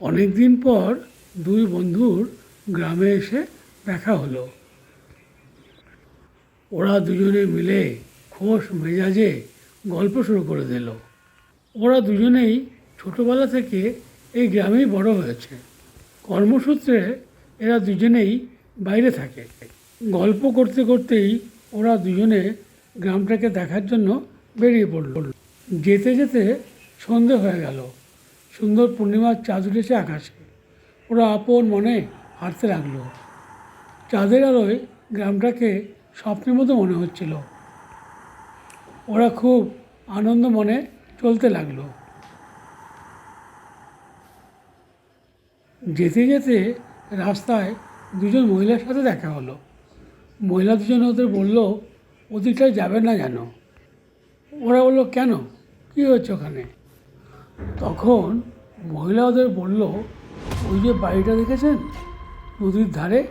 অনেক দিন পর দুই বন্ধুর গ্রামে এসে দেখা হলো। ওরা দুজনে মিলে খোশ মেজাজে গল্প শুরু করে দিল। ওরা দুজনেই ছোটোবেলা থেকে এই গ্রামেই বড় হয়েছে। কর্মসূত্রে এরা দুজনেই বাইরে থাকে। গল্প করতে করতেই ওরা দুজনে গ্রামটাকে দেখার জন্য বেরিয়ে পড়ল। যেতে যেতে সন্ধে হয়ে গেল। সুন্দর পূর্ণিমার চাঁদ উঠেছে আকাশে। ওরা আপন মনে হাঁটতে লাগল। চাঁদের আলোয় গ্রামটাকে স্বপ্নের মতো মনে হচ্ছিল। ওরা খুব আনন্দ মনে চলতে লাগল। যেতে যেতে রাস্তায় দুজন মহিলার সাথে দেখা হলো। মহিলা দুজন ওদের বলল, ওদিকটায় যাবে না যেন? ওরা বলল, কেন? কী হচ্ছে ওখানে? তখন মহিলা ওদের বলল, ওই যে বাড়িটা দেখেছেন? নদীর ধারে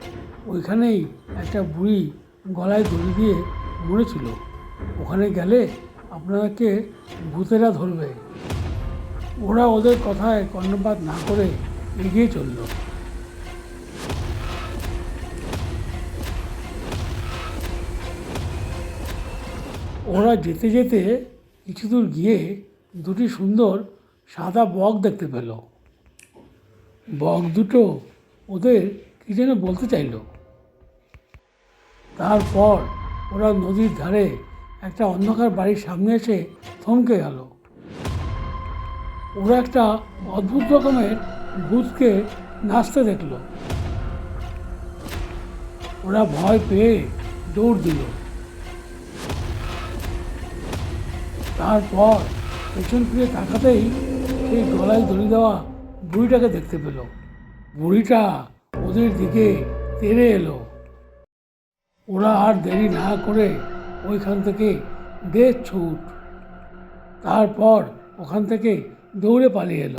ওইখানেই একটা বুড়ি গলায় দড়ি দিয়ে মরেছিল। ওখানে গেলে আপনাকে ভূতেরা ধরবে। ওরা ওদের কথায় কর্ণপাত না করে এগিয়ে চলল। ওরা যেতে যেতে কিছু দূর গিয়ে দুটি সুন্দর সাদা বক দেখতে পেল। বক দুটো ওদের কি যেন বলতে চাইলো। তারপর ওরা নদীর ধারে একটা অন্ধকার বাড়ির সামনে এসে থমকে গেল। ওরা একটা অদ্ভুত রকমের ভূতকে নাচতে দেখল। ওরা ভয় পেয়ে দৌড় দিল। তারপর পেছন ফিরে তাকাতেই সেই গলায় দড়ি দেওয়া বুড়িটাকে দেখতে পেল। বুড়িটা ওদের দিকে তেড়ে এলো। ওরা আর দেরি না করে ওইখান থেকে দে ছুট। তারপর ওখান থেকে দৌড়ে পালিয়ে এলো।